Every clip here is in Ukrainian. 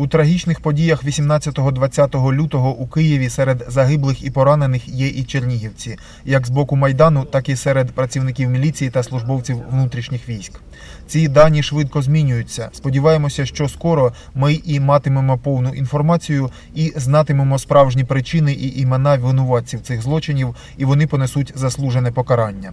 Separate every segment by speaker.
Speaker 1: У трагічних подіях 18-20 лютого у Києві серед загиблих і поранених є і чернігівці, як з боку майдану, так і серед працівників міліції та службовців внутрішніх військ. Ці дані швидко змінюються. Сподіваємося, що скоро ми і матимемо повну інформацію, і знатимемо справжні причини і імена винуватців цих злочинів, і вони понесуть заслужене покарання.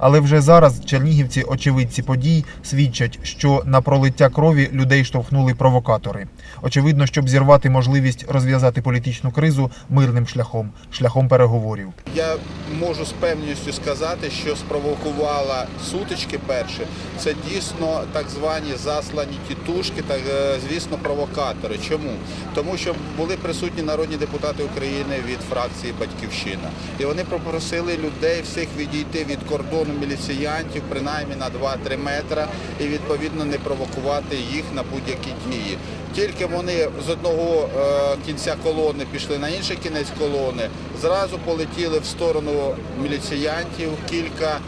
Speaker 1: Але вже зараз чернігівці, очевидці подій, свідчать, що на пролиття крові людей штовхнули провокатори. Очевидно, щоб зірвати можливість розв'язати політичну кризу мирним шляхом, шляхом переговорів.
Speaker 2: Я можу з певністю сказати, що спровокувала сутички перші. Це дійсно так звані заслані тітушки, так е, звісно, провокатори. Чому? Тому що були присутні народні депутати України від фракції Батьківщина, і вони попросили людей всіх відійти від кордону міліціянтів принаймні на 2-3 метри і відповідно не провокувати їх на будь-які дії. Тільки вони з одного е, кінця колони пішли на інший кінець колони, зразу полетіли в сторону міліціянтів кілька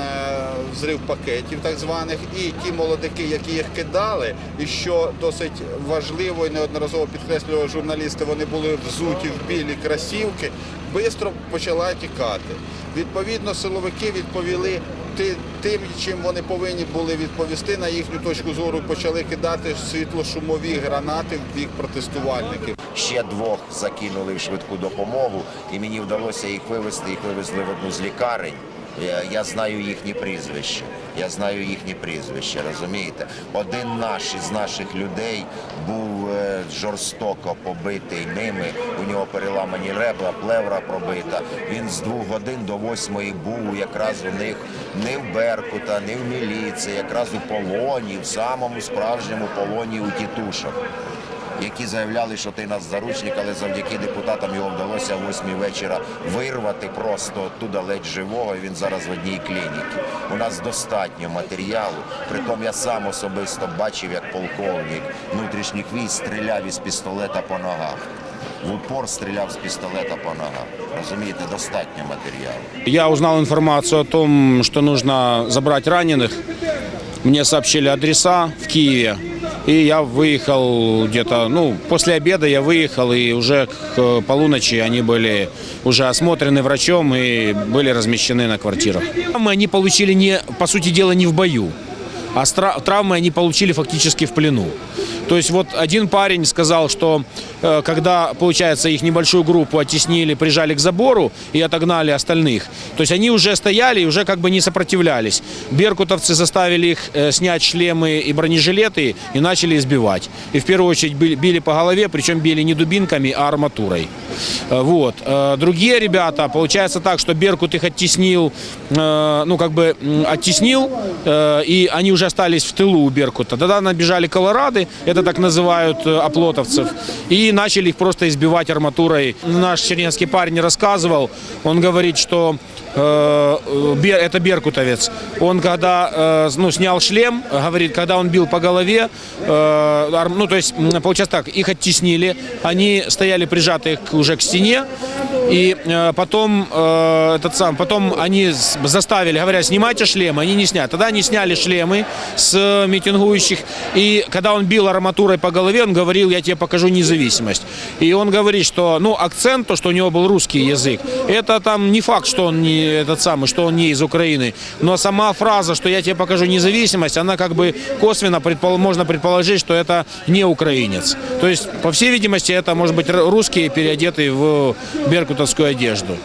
Speaker 2: е, взрив пакетів, так званих, і ті молодики, які їх кидали, і що досить важливо і неодноразово підкреслювали журналісти, вони були взуті в білі красівки, швидко почала тікати. Відповідно, силовики відповіли тим, чим вони повинні були відповісти на їхню точку зору, почали кидати світлошумові гранати в бік протестувальників.
Speaker 3: Ще двох закинули в швидку допомогу, і мені вдалося їх вивезти. Їх вивезли в одну з лікарень. Я, я знаю їхні прізвища. Я знаю їхні прізвища, розумієте? Один наш із наших людей був е, жорстоко побитий ними. У нього переламані ребра, плевра пробита. Він з двох годин до восьмої був якраз у них не в Беркута, не в міліції, якраз у полоні, в самому справжньому полоні у тітушок які заявляли, що ти нас заручник, але завдяки депутатам його вдалося о 8 вечора вирвати просто оттуда ледь живого. і Він зараз в одній клініці. У нас достатньо матеріалу. Притом я сам особисто бачив, як полковник внутрішніх військ стріляв із пістолета по ногах. В упор стріляв з пістолета по ногах. Розумієте, достатньо матеріалу.
Speaker 4: Я узнал информацию о том, что нужно забрать раненых. Мне сообщили адреса в Киеве. И я выехал где-то, ну, после обеда я выехал, и уже к полуночи они были уже осмотрены врачом и были размещены на квартирах. Травмы они получили, не, по сути дела, не в бою, а стра- травмы они получили фактически в плену. То есть вот один парень сказал, что э, когда, получается, их небольшую группу оттеснили, прижали к забору и отогнали остальных, то есть они уже стояли и уже как бы не сопротивлялись. Беркутовцы заставили их э, снять шлемы и бронежилеты и начали избивать. И в первую очередь били, били по голове, причем били не дубинками, а арматурой. Э, Вот. Э, Другие ребята, получается так, что Беркут их оттеснил, э, ну как бы оттеснил, и они уже остались в тылу у Беркута. Тогда набежали колорады, это так называют оплотовцев, и начали их просто избивать арматурой. Наш чернецкий парень рассказывал, он говорит, что это беркутовец. Он когда ну, снял шлем, говорит, когда он бил по голове, ну то есть получается так, их оттеснили, они стояли прижатые к- уже к стене, и э, потом э, этот сам, потом они заставили, говорят, снимайте шлемы, они не сняли. Тогда они сняли шлемы с э, митингующих, и когда он бил арматурой по голове, он говорил, я тебе покажу независимость. И он говорит, что, ну, акцент, то, что у него был русский язык, это там не факт, что он не этот самый, что он не из Украины, но сама фраза, что я тебе покажу независимость, она как бы косвенно предпол- можно предположить, что это не украинец. То есть, по всей видимости, это может быть русские, переодетые в беркутовскую одежду.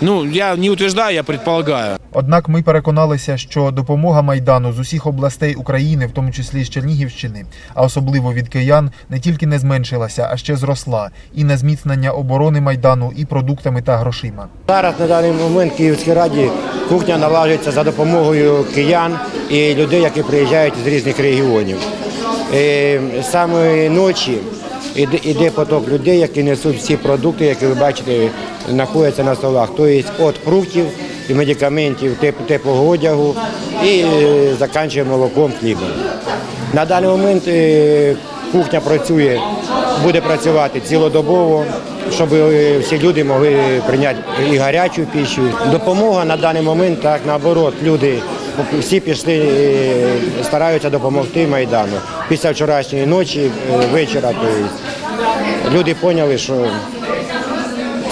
Speaker 4: Ну, я не утверждаю, я предполагаю.
Speaker 1: Однак ми переконалися, що допомога майдану з усіх областей України, в тому числі з Чернігівщини, а особливо від киян, не тільки не зменшилася, а ще зросла, і на зміцнення оборони майдану і продуктами та грошима.
Speaker 5: Зараз на даний момент в Київській раді кухня налагоджується за допомогою киян і людей, які приїжджають з різних регіонів. Е, З ночі іде, іде поток людей, які несуть всі продукти, які ви бачите, знаходяться на столах. Тобто від фруктів і медикаментів, теп- теплого одягу і е, закінчує молоком, хлібом. На даний момент е, кухня працює, буде працювати цілодобово, щоб е, всі люди могли прийняти і гарячу піщу. Допомога на даний момент, так наоборот, люди всі пішли, е, стараються допомогти Майдану. Після вчорашньої ночі, е, вечора, то люди поняли, що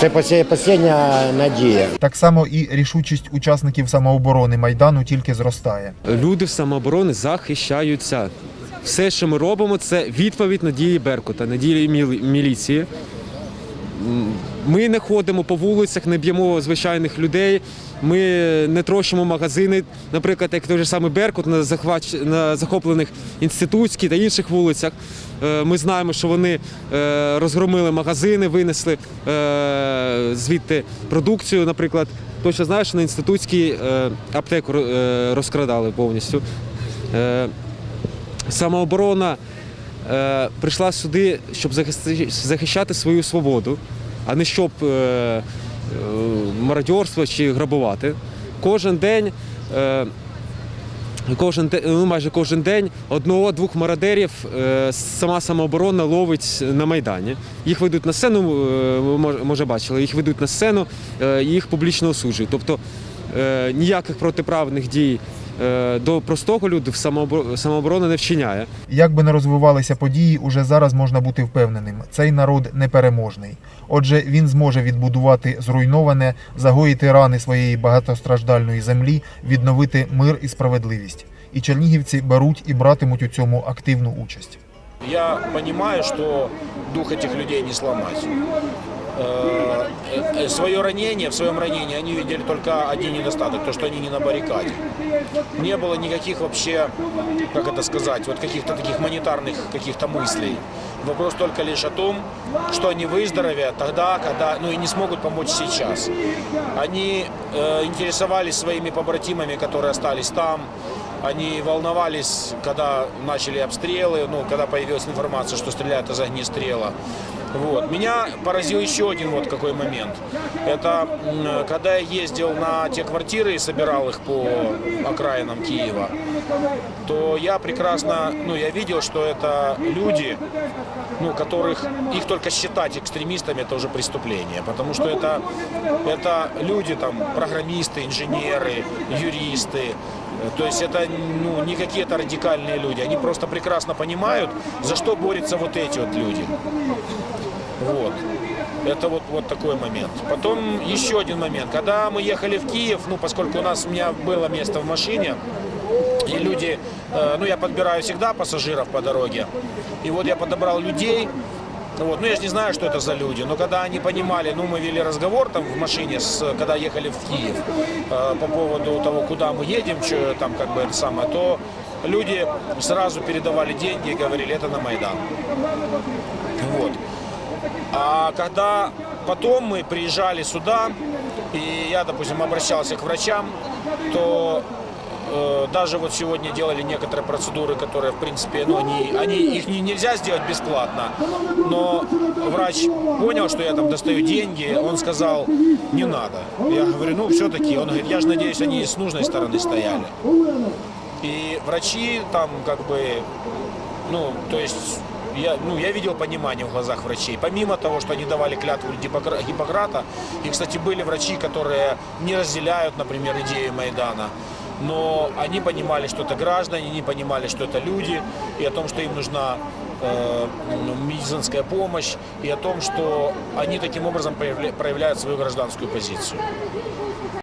Speaker 5: це остання надія.
Speaker 1: Так само і рішучість учасників самооборони Майдану тільки зростає.
Speaker 6: Люди в самооборони захищаються. Все, що ми робимо, це відповідь на дії Беркута, на дії міліції. Ми не ходимо по вулицях, не б'ємо звичайних людей. Ми не трощимо магазини, наприклад, як той же самий Беркут на, захвач... на захоплених інститутській та інших вулицях. Е, Ми знаємо, що вони е, розгромили магазини, винесли е, звідти продукцію. Наприклад, точно знаю, що на інститутській аптеку розкрадали повністю. Самооборона прийшла сюди, щоб захищати свою свободу, а не щоб е, е, мародьорство чи грабувати. Кожен день. Е, Кожен ну, майже кожен день одного-двох мародерів е, сама самооборона ловить на майдані. Їх ведуть на сцену, е, може бачили, їх ведуть на сцену, е, їх публічно осуджують. Тобто е, ніяких протиправних дій е, до простого люду в самообо- не вчиняє.
Speaker 1: Як би не розвивалися події, уже зараз можна бути впевненим. Цей народ непереможний. Отже, він зможе відбудувати зруйноване, загоїти рани своєї багатостраждальної землі, відновити мир і справедливість. І чернігівці беруть і братимуть у цьому активну участь.
Speaker 4: Я понимаю, что дух этих людей не сломать. Э, э, Свое ранение, в своем ранении они видели только один недостаток, то, что они не на баррикаде. Не было никаких вообще, как это сказать, вот каких-то таких монетарных каких-то мыслей. Вопрос только лишь о том, что они выздоровеют тогда, когда, ну и не смогут помочь сейчас. Они э, интересовались своими побратимами, которые остались там, они волновались, когда начали обстрелы, ну, когда появилась информация, что стреляют из огнестрела. Вот. Меня поразил еще один вот какой момент. Это когда я ездил на те квартиры и собирал их по окраинам Киева, то я прекрасно, ну, я видел, что это люди, ну, которых их только считать экстремистами это уже преступление, потому что это, это люди там, программисты, инженеры, юристы, то есть это ну, не какие-то радикальные люди, они просто прекрасно понимают, за что борются вот эти вот люди. Вот. Это вот, вот такой момент. Потом еще один момент. Когда мы ехали в Киев, ну, поскольку у нас у меня было место в машине, и люди, э, ну, я подбираю всегда пассажиров по дороге. И вот я подобрал людей, ну вот, ну я же не знаю, что это за люди, но когда они понимали, ну мы вели разговор там в машине, с, когда ехали в Киев э, по поводу того, куда мы едем, что там как бы это самое, то люди сразу передавали деньги и говорили, это на Майдан. Вот. А когда потом мы приезжали сюда, и я, допустим, обращался к врачам, то э, даже вот сегодня делали некоторые процедуры, которые, в принципе, ну, они, они, их не, нельзя сделать бесплатно. Но врач понял, что я там достаю деньги, он сказал, не надо. Я говорю, ну, все-таки, он говорит, я же надеюсь, они с нужной стороны стояли. И врачи там как бы, ну, то есть я, ну, я видел понимание в глазах врачей. Помимо того, что они давали клятву Гиппокра- Гиппократа, и, кстати, были врачи, которые не разделяют, например, идею Майдана, но они понимали, что это граждане, они понимали, что это люди, и о том, что им нужна э, медицинская помощь, и о том, что они таким образом проявля- проявляют свою гражданскую позицию.